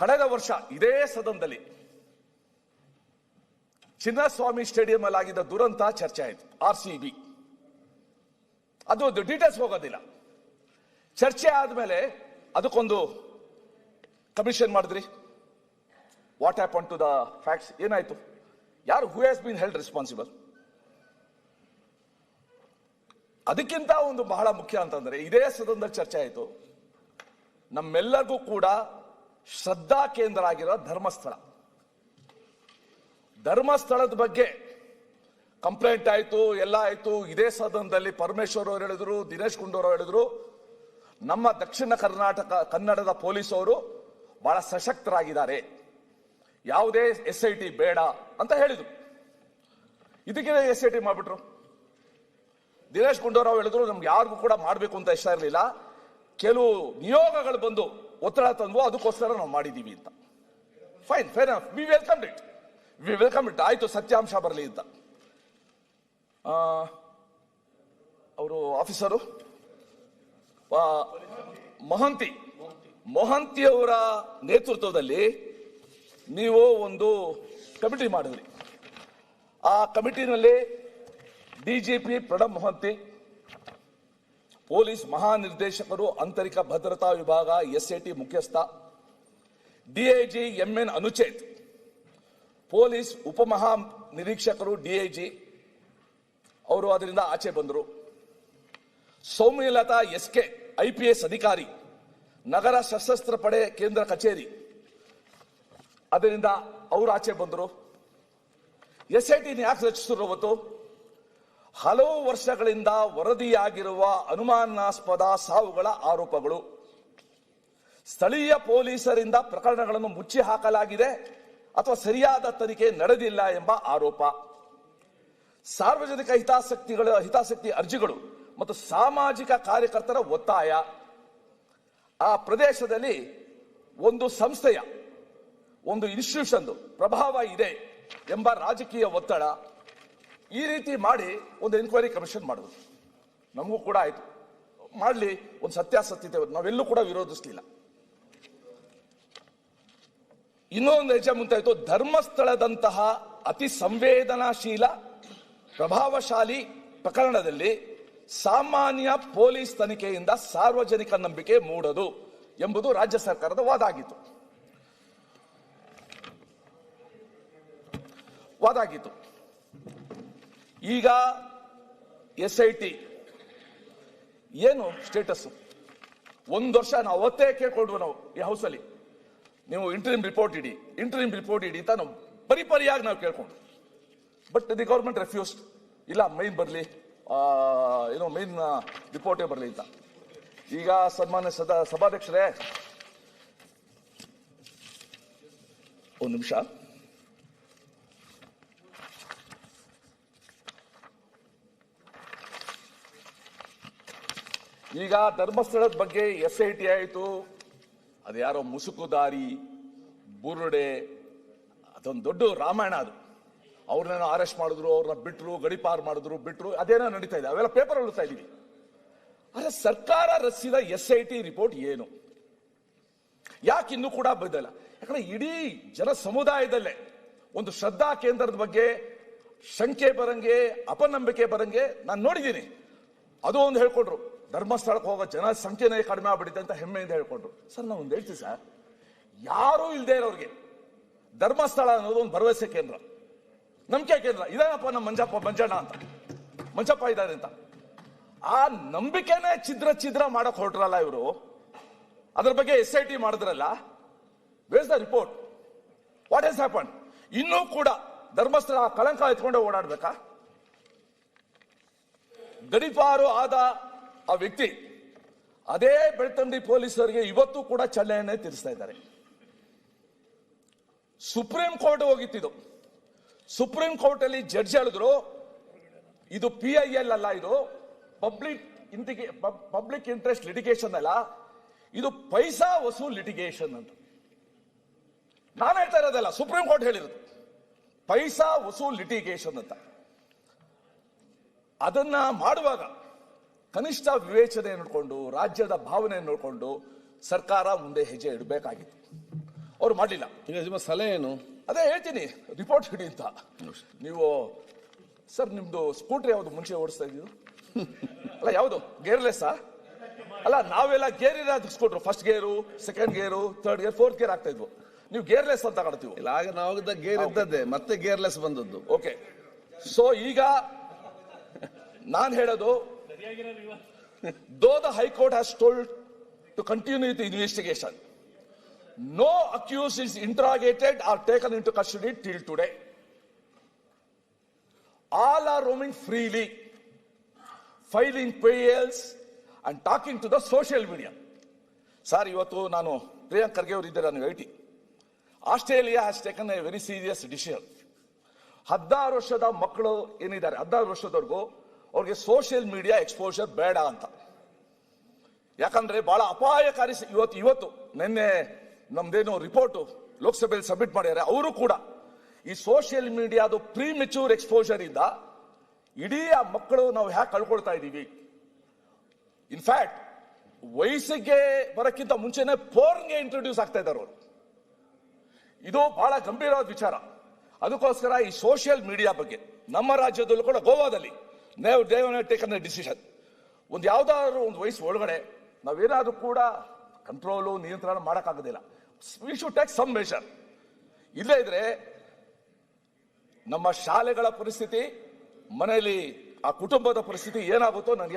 ಕಳೆದ ವರ್ಷ ಇದೇ ಸದನದಲ್ಲಿ ಚಿನ್ನಸ್ವಾಮಿ ಸ್ಟೇಡಿಯಂ ಅಲ್ಲಿ ಆಗಿದ್ದ ದುರಂತ ಚರ್ಚೆ ಆಯಿತು, ಆರ್ ಸಿ ಬಿ. ಅದು ಡೀಟೇಲ್ಸ್ ಹೋಗೋದಿಲ್ಲ. ಚರ್ಚೆ ಆದ್ಮೇಲೆ ಅದಕ್ಕೊಂದು ಕಮಿಷನ್ ಮಾಡಿದ್ರಿ. What happen to the facts ಏನಾಯ್ತು? ಯಾರು who has been held responsible ಅದಕ್ಕಿಂತ ಒಂದು ಬಹಳ ಮುಖ್ಯ ಅಂತಂದ್ರೆ ಇದೇ ಸದನದಲ್ಲಿ ಚರ್ಚೆ ಆಯಿತು. ನಮ್ಮೆಲ್ಲರಿಗೂ ಕೂಡ ಶ್ರದ್ಧಾ ಕೇಂದ್ರ ಆಗಿರೋ ಧರ್ಮಸ್ಥಳ. ಧರ್ಮಸ್ಥಳದ ಬಗ್ಗೆ ಕಂಪ್ಲೇಂಟ್ ಆಯಿತು, ಎಲ್ಲ ಆಯಿತು. ಇದೇ ಸದನದಲ್ಲಿ ಪರಮೇಶ್ವರ್ ಅವರು ಹೇಳಿದ್ರು, ದಿನೇಶ್ ಗುಂಡೂರಾವ್ ಹೇಳಿದ್ರು. ನಮ್ಮ ದಕ್ಷಿಣ ಕರ್ನಾಟಕ, ಕನ್ನಡದ ಪೊಲೀಸವರು ಬಹಳ ಸಶಕ್ತರಾಗಿದ್ದಾರೆ. ಯಾವುದೇ ಎಸ್ ಐ ಟಿ ಬೇಡ ಅಂತ ಹೇಳಿದ್ರು. ಇದಕ್ಕೆ ಎಸ್ ಐ ಟಿ ಮಾಡ್ಬಿಟ್ರು? ದಿನೇಶ್ ಗುಂಡೂರಾವ್ ಹೇಳಿದ್ರು, ನಮ್ಗೆ ಯಾರಿಗೂ ಕೂಡ ಮಾಡಬೇಕು ಅಂತ ಇಷ್ಟ ಇರಲಿಲ್ಲ. ಕೆಲವು ನಿಯೋಗಗಳು ಬಂದು ಒತ್ತಡ ತಂದ್ವೋ ಅದಕ್ಕೋಸ್ಕರ ನಾವು ಮಾಡಿದ್ದೀವಿ ಅಂತ. Fine fine we welcome it we welcome it ಆಯಿತು, ಸತ್ಯಾಂಶ ಬರಲಿ ಅಂತ. ಅವರು ಆಫೀಸರು? ಮಹಂತಿ. ಮೊಹಂತಿಯವರ ನೇತೃತ್ವದಲ್ಲಿ ನೀವು ಒಂದು ಕಮಿಟಿ ಮಾಡಿದ್ರಿ. ಆ ಕಮಿಟಿನಲ್ಲಿ ಡಿಜಿಪಿ ಪ್ರಣಬ್ ಮೊಹಂತಿ ಪೊಲೀಸ್ ಮಹಾನಿರ್ದೇಶಕರು ಆಂತರಿಕ ಭದ್ರತಾ ವಿಭಾಗ, ಎಸ್ಎಟಿ ಮುಖ್ಯಸ್ಥ, ಡಿಐಜಿ ಎಂಎನ್ ಅನುಚೇತ್, ಪೊಲೀಸ್ ಉಪಮಹಾ ನಿರೀಕ್ಷಕರು ಡಿಐಜಿ ಅವರು ಅದರಿಂದ ಆಚೆ ಬಂದರು. ಸೌಮ್ಯಲತಾ ಎಸ್ ಕೆ ಐಪಿಎಸ್ ಅಧಿಕಾರಿ, ನಗರ ಸಶಸ್ತ್ರ ಪಡೆ ಕೇಂದ್ರ ಕಚೇರಿ, ಅದರಿಂದ ಅವರು ಆಚೆ ಬಂದರು. ಎಸ್ ಐ ಯಾಕೆ ರಚಿಸಿದ್ರು ಅವತ್ತು? ಹಲವು ವರ್ಷಗಳಿಂದ ವರದಿಯಾಗಿರುವ ಅನುಮಾನಾಸ್ಪದ ಸಾವುಗಳ ಆರೋಪಗಳು. ಸ್ಥಳೀಯ ಪೊಲೀಸರಿಂದ ಪ್ರಕರಣಗಳನ್ನು ಮುಚ್ಚಿ ಹಾಕಲಾಗಿದೆ ಅಥವಾ ಸರಿಯಾದ ತನಿಖೆ ನಡೆದಿಲ್ಲ ಎಂಬ ಆರೋಪ. ಸಾರ್ವಜನಿಕ ಹಿತಾಸಕ್ತಿಗಳ, ಹಿತಾಸಕ್ತಿ ಅರ್ಜಿಗಳು ಮತ್ತು ಸಾಮಾಜಿಕ ಕಾರ್ಯಕರ್ತರ ಒತ್ತಾಯ. ಆ ಪ್ರದೇಶದಲ್ಲಿ ಒಂದು ಸಂಸ್ಥೆಯ, ಒಂದು ಇನ್ಸ್ಟಿಟ್ಯೂಷನ್ ಪ್ರಭಾವ ಇದೆ ಎಂಬ ರಾಜಕೀಯ ಒತ್ತಡ. ಈ ರೀತಿ ಮಾಡಿ ಒಂದು ಎನ್ಕ್ವೈರಿ ಕಮಿಷನ್ ಮಾಡೋದು. ನಮಗೂ ಕೂಡ ಆಯ್ತು. ಮಾಡಲಿ, ಒಂದು ಸತ್ಯಾಸತ್ಯತೆ ನಾವೆಲ್ಲೂ ಕೂಡ ವಿರೋಧಿಸಲಿಲ್ಲ. ಇನ್ನೊಂದು ಹೆಜ್ಜೆ ಮುಂತಾಯಿತು. ಧರ್ಮಸ್ಥಳದಂತಹ ಅತಿ ಸಂವೇದನಾಶೀಲ, ಪ್ರಭಾವಶಾಲಿ ಪ್ರಕರಣದಲ್ಲಿ ಸಾಮಾನ್ಯ ಪೊಲೀಸ್ ತನಿಖೆಯಿಂದ ಸಾರ್ವಜನಿಕ ನಂಬಿಕೆ ಮೂಡದು ಎಂಬುದು ರಾಜ್ಯ ಸರ್ಕಾರದ ವಾದ ಆಗಿತ್ತು. ವಾದ ಆಗಿತ್ತು. ಈಗ ಎಸ್ ಐ ಟಿ ಏನು ಸ್ಟೇಟಸ್ ಒಂದು ವರ್ಷ ನಾವು ಅವತ್ತೇ ಕೇಳ್ಕೊಂಡ್ವು ನಾವು ಈ ಹೌಸಲ್ಲಿ ನೀವು ಇಂಟ್ರೀಮ್ ರಿಪೋರ್ಟ್ ಇಡಿ. ಇಂಟ್ರಿಮ್ ರಿಪೋರ್ಟ್ ಇಡಿ ಅಂತ ನಾವು ಪರಿಪರಿಯಾಗಿ ನಾವು ಕೇಳ್ಕೊಂಡು ಬಟ್ ದಿ ಗೌರ್ಮೆಂಟ್ ರೆಫ್ಯೂಸ್ ಇಲ್ಲ ಮೈನ್ ಬರಲಿ. ಏನೋ ಮೈನ್ ರಿಪೋರ್ಟೇ ಬರಲಿ ಅಂತ. ಈಗ ಸನ್ಮಾನ್ಯ ಸದಾ, ಸಭಾಧ್ಯಕ್ಷರೇ, ಒಂದು ನಿಮಿಷ. ಈಗ ಧರ್ಮಸ್ಥಳದ ಬಗ್ಗೆ ಎಸ್ ಐ ಟಿ ಆಯಿತು. ಅದು ಯಾರೋ ಮುಸುಕುದಾರಿ, ಬುರುಡೆ, ಅದೊಂದು ದೊಡ್ಡ ರಾಮಾಯಣ ಅದು. ಅವ್ರನ್ನೇನೋ ಅರೆಸ್ಟ್ ಮಾಡಿದ್ರು, ಅವ್ರನ್ನ ಬಿಟ್ರು, ಗಡಿಪಾರು ಮಾಡಿದ್ರು, ಬಿಟ್ರು, ಅದೇನೋ ನಡೀತಾ ಇದೆ. ಅವೆಲ್ಲ ಪೇಪರ್ ಓದ್ತಾ ಇದ್ದೀವಿ ಆದರೆ ಸರ್ಕಾರ ರಚಿಸಿದ ಎಸ್ ಐ ಟಿ ರಿಪೋರ್ಟ್ ಏನು? ಯಾಕೆ ಇನ್ನೂ ಕೂಡ ಬದಲ? ಯಾಕಂದ್ರೆ ಇಡೀ ಜನ ಸಮುದಾಯದಲ್ಲೇ ಒಂದು ಶ್ರದ್ಧಾ ಕೇಂದ್ರದ ಬಗ್ಗೆ, ಶಂಕೆ ಬರಂಗೆ, ಅಪನಂಬಿಕೆ ಬರಂಗೆ ನಾನು ನೋಡಿದ್ದೀನಿ. ಅದು ಒಂದು ಹೇಳ್ಕೊಂಡ್ರು ಧರ್ಮಸ್ಥಳಕ್ಕೆ ಹೋಗೋ ಜನ ಸಂಖ್ಯೆನೇ ಕಡಿಮೆ ಆಗ್ಬಿಟ್ಟಿದೆ ಅಂತ ಹೆಮ್ಮೆಯಿಂದ ಹೇಳ್ಕೊಂಡ್ರು. ಸರ್ ನಾವು ಒಂದು ಹೇಳ್ತೀವಿ ಸರ್. ಯಾರೂ ಇಲ್ಲದೆ ಇರೋರಿಗೆ ಧರ್ಮಸ್ಥಳ ಅನ್ನೋದು ಒಂದು ಭರವಸೆ ಕೇಂದ್ರ. ನಂಬಿಕೆ ಕೇಂದ್ರ. ಇದೇನಪ್ಪ ನಮ್ಮ ಮಂಜಪ್ಪ, ಮಂಜಣ್ಣ ಅಂತ. ಮಂಜಪ್ಪ ಇದ್ದಾರೆ ಅಂತ. ಆ ನಂಬಿಕೆನೇ ಛಿದ್ರ ಛಿದ್ರ ಮಾಡಕ್ ಹೊರಟ್ರಲ್ಲ ಇವರು. ಅದ್ರ ಬಗ್ಗೆ ಎಸ್ ಐ ಟಿ ಮಾಡಿದ್ರಲ್ಲ. Was the report what has happen ಇನ್ನೂ ಕೂಡ ಧರ್ಮಸ್ಥಳ ಕಳಂಕ ಎತ್ಕೊಂಡೆ ಓಡಾಡ್ಬೇಕಾ? ಗಡಿಪಾರು ಆದ ಆ ವ್ಯಕ್ತಿ ಅದೇ ಬೆಳ್ತಂಡಿ ಪೊಲೀಸರಿಗೆ ಇವತ್ತು ಕೂಡ ಚಳ್ಳೆಯನ್ನೇ ತೀರಿಸ್ತಾ ಇದ್ದಾರೆ. ಸುಪ್ರೀಂ ಕೋರ್ಟ್ ಹೋಗಿತ್ತಿದು. ಸುಪ್ರೀಂ ಕೋರ್ಟ್ ಅಲ್ಲಿ ಜಡ್ಜ್ ಹೇಳಿದ್ರು, ಇದು ಪಿ ಐ ಎಲ್ ಅಲ್ಲ, ಇದು public inter public interest litigation ಅಲ್ಲ, ಇದು ಪೈಸಾ ವಸೂಲ್ ಲಿಟಿಗೇಷನ್ ಅಂತ. ನಾನು ಹೇಳ್ತಾ ಇರೋದಲ್ಲ, ಸುಪ್ರೀಂ ಕೋರ್ಟ್ ಹೇಳಿರೋದು, ಪೈಸಾ ವಸೂಲ್ ಲಿಟಿಗೇಷನ್ ಅಂತ. ಅದನ್ನ ಮಾಡುವಾಗ ಕನಿಷ್ಠ ವಿವೇಚನೆ ನೋಡಿಕೊಂಡು ರಾಜ್ಯದ ಭಾವನೆ ನೋಡಿಕೊಂಡು ಸರ್ಕಾರ ಮುಂದೆ ಹೆಜ್ಜೆ ಇಡಬೇಕಾಗಿತ್ತು. ಅವ್ರು ಮಾಡಲಿಲ್ಲ. ಈಗ ನಿಮ್ಮ ಸಲಹೆ ಏನು? ಅದೇ ಹೇಳ್ತೀನಿ ರಿಪೋರ್ಟ್ ಹಿಡಿ ಅಂತ. ನೀವು ಸರ್ ನಿಮ್ದು ಸ್ಕೂಟ್ರ್ ಯಾವುದು ಮುಂಚೆ ಓಡಿಸ್ತಾ ಇದ್ದೀವಿ ಅಲ್ಲ ಯಾವುದು? ಗೇರ್ಲೆಸ್ಸಾ? ಅಲ್ಲ ನಾವೆಲ್ಲ ಗೇರ್ ಇರೋದು scooter first gear second gear third gear fourth gear ಆಗ್ತಾ ಇದ್ವು. ನೀವು ಗೇರ್ಲೆಸ್ ಅಂತ ಕಾಣ್ತೀವಿ. ಇಲ್ಲ ಆಗ ನಾವು ಗೇರ್ ಇದ್ದದ್ದೇ ಮತ್ತೆ ಗೇರ್ಲೆಸ್ ಬಂದದ್ದು. ಓಕೆ ಸೊ ಈಗ ನಾನು ಹೇಳೋದು though the high court has told to continue the investigation no accused is interrogated or taken in to custody till today all are roaming freely filing appeals and talking to the social media sir ಇವತ್ತು ನಾನು ಪ್ರಿಯಾಂಕ್ ಖರ್ಗೆ ಅವರು ಇದ್ದಾರೆ ನನಗೆ I T Australia has taken a very serious decision ಹದಿನಾರು ವರ್ಷದ ಮಕ್ಕಳು ಏನಿದ್ದಾರೆ? ಹದಿನಾರು ವರ್ಷದವರೆಗೂ ಅವ್ರಿಗೆ ಸೋಷಿಯಲ್ ಮೀಡಿಯಾ ಎಕ್ಸ್ಪೋಷರ್ ಬೇಡ ಅಂತ. ಯಾಕಂದ್ರೆ ಬಹಳ ಅಪಾಯಕಾರಿ ಇವತ್ತು ಇವತ್ತು ನಿನ್ನೆ ನಮ್ದೇನು ರಿಪೋರ್ಟ್ ಲೋಕಸಭೆಯಲ್ಲಿ ಸಬ್ಮಿಟ್ ಮಾಡಿದ್ದಾರೆ, ಅವರು ಕೂಡ ಈ ಸೋಷಿಯಲ್ ಮೀಡಿಯಾದು ಪ್ರೀ ಮೆಚೂರ್ ಎಕ್ಸ್ಪೋಜರ್ ಇಂದ ಇಡೀ ಆ ಮಕ್ಕಳು ನಾವು ಹ್ಯಾಕ್ ಕಳ್ಕೊಳ್ತಾ ಇದ್ದೀವಿ. ಇನ್ಫ್ಯಾಕ್ಟ್ ವಯಸ್ಸಿಗೆ ಬರಕ್ಕಿಂತ ಮುಂಚೆನೆ ಪೋರ್ನ್ಗೆ ಇಂಟ್ರೊಡ್ಯೂಸ್ ಆಗ್ತಾ ಇದ್ದಾರೆ ಅವರು. ಇದು ಬಹಳ ಗಂಭೀರವಾದ ವಿಚಾರ. ಅದಕ್ಕೋಸ್ಕರ ಈ ಸೋಷಿಯಲ್ ಮೀಡಿಯಾ ಬಗ್ಗೆ ನಮ್ಮ ರಾಜ್ಯದಲ್ಲೂ ಕೂಡ ಗೋವಾದಲ್ಲಿ ನೇವ್ ದೇವ್ ಟೇಕನ್ ಡಿಸಿಷನ್ ಒಂದು ಯಾವ್ದಾದ್ರು ಒಂದು ವಯಸ್ಸು ಒಳಗಡೆ ನಾವೇನಾದ್ರೂ ಕೂಡ ಕಂಟ್ರೋಲು ನಿಯಂತ್ರಣ ಮಾಡೋಕ್ಕಾಗೋದಿಲ್ಲ. We should take some measure ಇಲ್ಲೇ ಇದ್ರೆ ನಮ್ಮ ಶಾಲೆಗಳ ಪರಿಸ್ಥಿತಿ, ಮನೆಯಲ್ಲಿ ಆ ಕುಟುಂಬದ ಪರಿಸ್ಥಿತಿ ಏನಾಗುತ್ತೋ ನನಗೆ